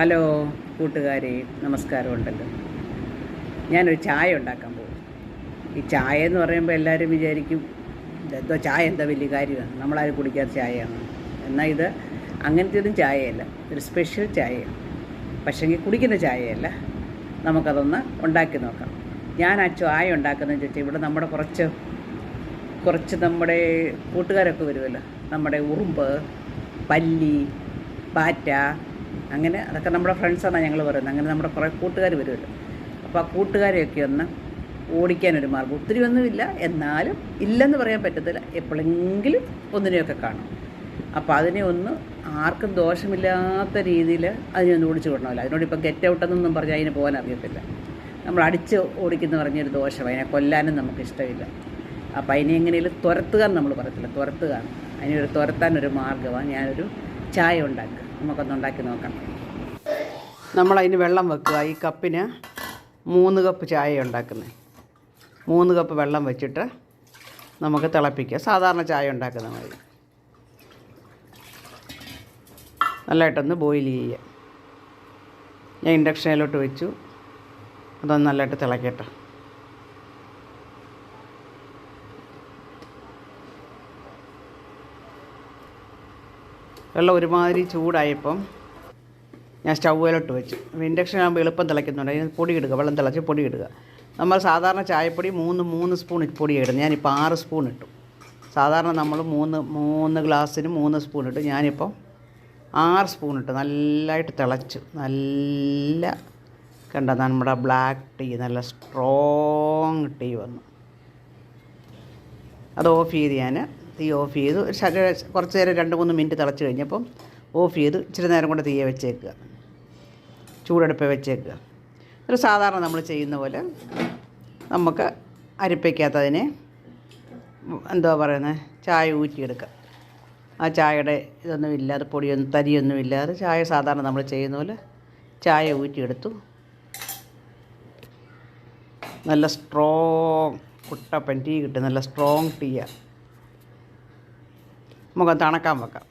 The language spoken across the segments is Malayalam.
ഹലോ കൂട്ടുകാരെ നമസ്കാരം ഉണ്ടല്ലോ ഞാനൊരു ചായ ഉണ്ടാക്കാൻ പോകും ഈ ചായ എന്ന് പറയുമ്പോൾ എല്ലാവരും വിചാരിക്കും എന്തോ ചായ എന്താ വലിയ കാര്യമാണ് നമ്മളാരും കുടിക്കാത്ത ചായയാണ്. എന്നാൽ ഇത് അങ്ങനത്തെ ഒന്നും ചായയല്ല. ഒരു സ്പെഷ്യൽ ചായയാണ്. പക്ഷേങ്കിൽ കുടിക്കുന്ന ചായയല്ല. നമുക്കതൊന്ന് ഉണ്ടാക്കി നോക്കാം. ഞാൻ ആ ചായ ഉണ്ടാക്കുന്നതെന്ന് ചോദിച്ചാൽ ഇവിടെ നമ്മുടെ കുറച്ച് കുറച്ച് നമ്മുടെ കൂട്ടുകാരൊക്കെ വരുമല്ലോ. നമ്മുടെ ഉറുമ്പ് പല്ലി പാറ്റ അങ്ങനെ അതൊക്കെ നമ്മുടെ ഫ്രണ്ട്സാണ് ഞങ്ങൾ പറയുന്നത്. അങ്ങനെ നമ്മുടെ കുറേ കൂട്ടുകാർ വരുമല്ലോ അപ്പോൾ ആ കൂട്ടുകാരെയൊക്കെ ഒന്ന് ഓടിക്കാനൊരു മാർഗം. ഒത്തിരി ഒന്നുമില്ല എന്നാലും ഇല്ലെന്ന് പറയാൻ പറ്റത്തില്ല. എപ്പോഴെങ്കിലും ഒന്നിനെയൊക്കെ കാണും. അപ്പോൾ അതിനെ ഒന്ന് ആർക്കും ദോഷമില്ലാത്ത രീതിയിൽ അതിനെ ഒന്ന് ഓടിച്ചു വിടണമല്ലോ. അതിനോട് ഇപ്പം ഗെറ്റ് ഔട്ടെന്നൊന്നും പറഞ്ഞാൽ അതിന് പോകാൻ അറിയത്തില്ല. നമ്മൾ അടിച്ച് ഓടിക്കുന്ന പറഞ്ഞൊരു ദോഷം. അതിനെ കൊല്ലാനും നമുക്ക് ഇഷ്ടമില്ല. അപ്പോൾ അതിനെ എങ്ങനെയും തുരത്തുക എന്ന് നമ്മൾ പറയത്തില്ല. തുരത്തുക. അതിനൊരു തുരത്താനൊരു മാർഗമാണ് ഞാനൊരു ചായ ഉണ്ടാക്കുക. നമുക്കൊന്ന് ഉണ്ടാക്കി നോക്കാം. നമ്മളതിന് വെള്ളം വെക്കുക. ഈ കപ്പിന് മൂന്ന് കപ്പ് ചായ ഉണ്ടാക്കുന്നത് മൂന്ന് കപ്പ് വെള്ളം വെച്ചിട്ട് നമുക്ക് തിളപ്പിക്കുക. സാധാരണ ചായ ഉണ്ടാക്കുന്ന മതി നല്ലതായിട്ടൊന്ന് ബോയിൽ ചെയ്യുക. ഞാൻ ഇൻഡക്ഷനിലോട്ട് വെച്ചു. അതൊന്ന് നല്ലതായിട്ട് തിളക്കട്ടെ. വെള്ളം ഒരുമാതിരി ചൂടായപ്പം ഞാൻ സ്റ്റൗവിലോട്ട് വെച്ചു. ഇൻഡക്ഷൻ ആകുമ്പോൾ എളുപ്പം തിളയ്ക്കുന്നുണ്ട്. അതിന് പൊടി ഇടുക. വെള്ളം തിളച്ച് പൊടി ഇടുക. നമ്മൾ സാധാരണ ചായപ്പൊടി മൂന്ന് മൂന്ന് സ്പൂൺ പൊടി ഇടും ഞാനിപ്പോൾ ആറ് സ്പൂൺ ഇട്ടു. സാധാരണ നമ്മൾ മൂന്ന് മൂന്ന് ഗ്ലാസ്സിന് മൂന്ന് സ്പൂൺ ഇട്ടു. ഞാനിപ്പോൾ ആറ് സ്പൂൺ ഇട്ടു. നല്ലതായിട്ട് തിളച്ചു. നല്ല കണ്ട? നമ്മുടെ ബ്ലാക്ക് ടീ നല്ല സ്ട്രോങ് ടീ വന്നു. അത് ഓഫ് ചെയ്ത് ഞാൻ തീ ഓഫ് ചെയ്തു. കുറച്ച് നേരം രണ്ട് മൂന്ന് മിനിറ്റ് തിളച്ച് കഴിഞ്ഞപ്പം ഓഫ് ചെയ്ത്. ഇച്ചിരി നേരം കൊണ്ട് തീയെ വെച്ചേക്കുക. ചൂടെടുപ്പ് വെച്ചേക്കുക. ഒരു സാധാരണ നമ്മൾ ചെയ്യുന്ന പോലെ നമുക്ക് അരിപ്പയ്ക്കകത്തതിനെ എന്താ പറയുന്നത് ചായ ഊറ്റിയെടുക്കാം. ആ ചായയുടെ ഇതൊന്നും ഇല്ലാതെ പൊടിയൊന്നും തരിയൊന്നും ഇല്ലാതെ ചായ സാധാരണ നമ്മൾ ചെയ്യുന്ന പോലെ ചായ ഊറ്റിയെടുത്തു. നല്ല സ്ട്രോങ് കുട്ടപ്പൻ ടീ കിട്ടും. നല്ല സ്ട്രോങ് ടീയാണ് നമുക്ക് തണക്കാൻ വെക്കാം.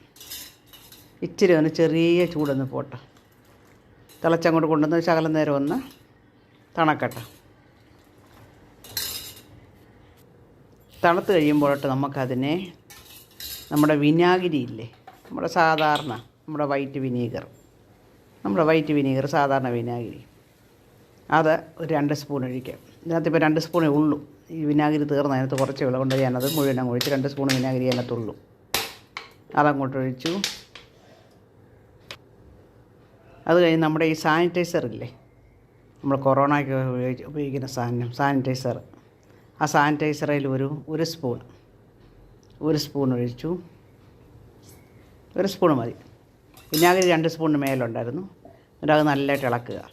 ഇച്ചിരി ഒന്ന് ചെറിയ ചൂടൊന്ന് പോട്ടെ. തിളച്ചങ്ങോട്ട് കൊണ്ടുവന്ന് ശകലം നേരം ഒന്ന് തണക്കട്ടെ. തണുത്ത് കഴിയുമ്പോഴോട്ട് നമുക്കതിനെ നമ്മുടെ വിനാഗിരി ഇല്ലേ? നമ്മുടെ സാധാരണ നമ്മുടെ വൈറ്റ് വിനീഗർ. നമ്മുടെ വൈറ്റ് വിനീഗർ സാധാരണ വിനാഗിരി. അത് ഒരു രണ്ട് സ്പൂൺ ഒഴിക്കാം. ഇതിനകത്ത് ഇപ്പോൾ രണ്ട് സ്പൂണേ ഉള്ളൂ. ഈ വിനാഗിരി തീർന്ന അതിനകത്ത് കുറച്ചേ വിളവുണ്ട് ഞാനത് മുഴുവൻ ഒഴിച്ച് രണ്ട് സ്പൂൺ വിനാഗിരി അതിനകത്തുള്ളൂ. അതങ്ങോട്ട് ഒഴിച്ചു അത് കഴിഞ്ഞ് നമ്മുടെ ഈ സാനിറ്റൈസർ ഇല്ലേ? നമ്മൾ കൊറോണയ്ക്ക് ഉപയോഗിച്ച് ഉപയോഗിക്കുന്ന സാധനം സാനിറ്റൈസർ ആ സാനിറ്റൈസറിൽ ഒരു ഒരു സ്പൂൺ ഒരു സ്പൂൺ ഒഴിച്ചു. ഒരു സ്പൂൺ മതി. വിനാഗിരി രണ്ട് സ്പൂണിന് മേലുണ്ടായിരുന്നു. എന്നിട്ട് അത് നല്ലതായിട്ട് ഇളക്കുക.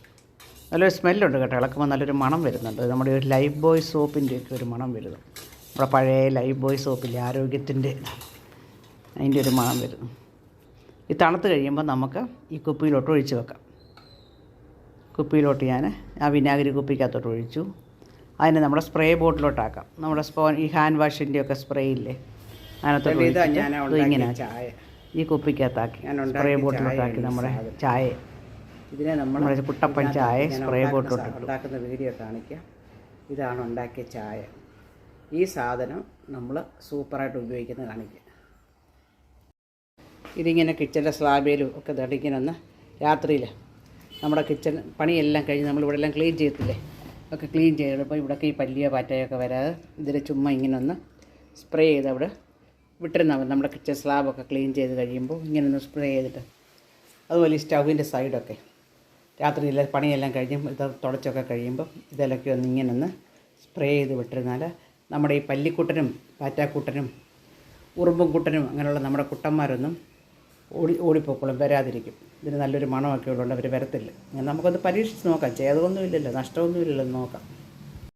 നല്ലൊരു സ്മെല്ലുണ്ട് കേട്ടോ. ഇളക്കുമ്പോൾ നല്ലൊരു മണം വരുന്നുണ്ട്. നമ്മുടെ ഒരു ലൈഫ് ബോയ് സോപ്പിന്റെയൊക്കെ ഒരു മണം വരുന്നു നമ്മുടെ പഴയ ലൈഫ് ബോയ് സോപ്പില്ലേ ആരോഗ്യത്തിന്റെ അതിന്റെ ഒരു മണം വരുന്നു ഈ തണുത്ത് കഴിയുമ്പോൾ നമുക്ക് ഈ കുപ്പിയിലോട്ട് ഒഴിച്ച് വെക്കാം. കുപ്പിയിലോട്ട് ഞാൻ ആ വിനാഗിരി കുപ്പിക്കകത്തോട്ട് ഒഴിച്ചു. അതിനെ നമ്മുടെ സ്പ്രേ ബോട്ടിലോട്ടാക്കാം. നമ്മുടെ സ്പോ ഈ ഹാൻഡ് വാഷിന്റെ ഒക്കെ സ്പ്രേ ഇല്ലേ? അതിനകത്തോട്ട് ഇങ്ങനെ ഈ കുപ്പിക്കകത്താക്കി. സ്പ്രേ ബോട്ടിലോട്ടാക്കി നമ്മുടെ ചായ. ഇതിനെ നമ്മുടെ കുട്ടപ്പൻ ചായ സ്പ്രേ ബോട്ടിലോട്ടാക്കുന്ന ഉണ്ടാക്കുന്ന വീഡിയോ കാണിക്കാം. ഇതാണ് ഉണ്ടാക്കിയ ചായ. ഈ സാധനം നമ്മൾ സൂപ്പറായിട്ട് ഉപയോഗിക്കുന്നത് കാണിക്കുക ഇതിങ്ങനെ കിച്ചന്റെ സ്ലാബിലും ഒക്കെ തടിങ്ങനെ ഒന്ന് രാത്രിയിൽ നമ്മുടെ കിച്ചൺ പണിയെല്ലാം കഴിഞ്ഞ് നമ്മൾ ഇവിടെ എല്ലാം ക്ലീൻ ചെയ്യത്തില്ലേ ഒക്കെ ക്ലീൻ ചെയ്തപ്പോൾ ഇവിടെയൊക്കെ ഈ പല്ലിയ പാറ്റയൊക്കെ വരാതെ ഇതിൽ ചുമ്മാ ഇങ്ങനെ ഒന്ന് സ്പ്രേ ചെയ്ത് അവിടെ വിട്ടിരുന്നാൽ മതി. നമ്മുടെ കിച്ചൺ സ്ലാബൊക്കെ ക്ലീൻ ചെയ്ത് കഴിയുമ്പോൾ ഇങ്ങനെ ഒന്ന് സ്പ്രേ ചെയ്തിട്ട് അതുപോലെ ഈ സ്റ്റൗവിന്റെ സൈഡൊക്കെ രാത്രിയിലെ പണിയെല്ലാം കഴിഞ്ഞ് ഇത് തുടച്ചൊക്കെ കഴിയുമ്പോൾ ഇതിലൊക്കെ ഒന്ന് ഇങ്ങനെ ഒന്ന് സ്പ്രേ ചെയ്ത് വിട്ടിരുന്നാൽ നമ്മുടെ ഈ പല്ലിക്കുട്ടനും പാറ്റാക്കുട്ടനും ഉറുമ്പും കുട്ടനും അങ്ങനെയുള്ള നമ്മുടെ കുട്ടന്മാരൊന്നും ഓടി ഓടിപ്പോക്കോളും വരാതിരിക്കും. ഇതിന് നല്ലൊരു മണമൊക്കെ ഉള്ളതുകൊണ്ട് അവർ വരത്തില്ല. നമുക്കൊന്ന് പരീക്ഷിച്ച് നോക്കാം. ചെയ്തതൊന്നുമില്ലല്ലോ നഷ്ടമൊന്നുമില്ലല്ലോ നോക്കാം.